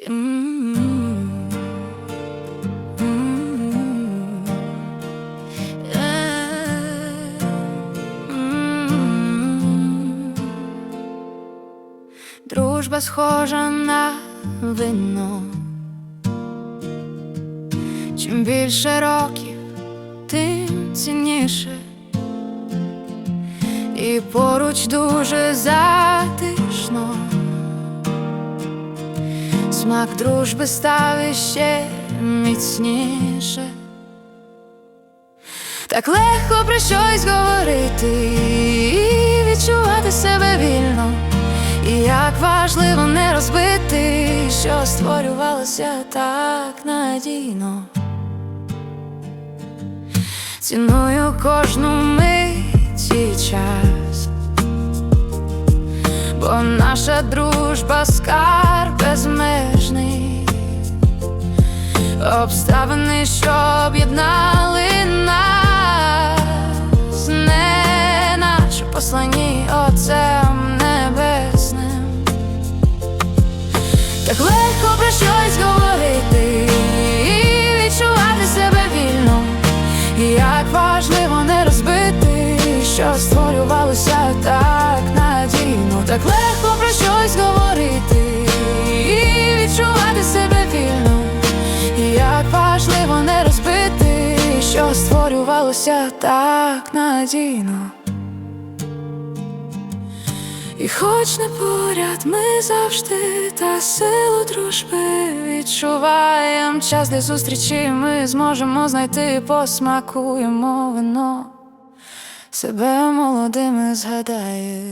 Е. Дружба схожа на вино. Чим більше років, тим цінніше. І поруч дуже затишно. Смак дружби став ще міцніше. Так легко про щось говорити і відчувати себе вільно. І як важливо не розбити, що створювалося так надійно. Ціную кожну мить і час, бо наша дружба скарб безмежний, обставини, що об'єднали нас, не наче послані Отцем Небесним. Так легко про щось говорити і відчувати себе вільно. Як важливо не розбити, що створювалося так надійно. Створювалося так надійно. І хоч не поряд, ми завжди та силу дружби відчуваєм час для зустрічі, ми зможемо знайти, посмакуємо вино, себе молодими згадає.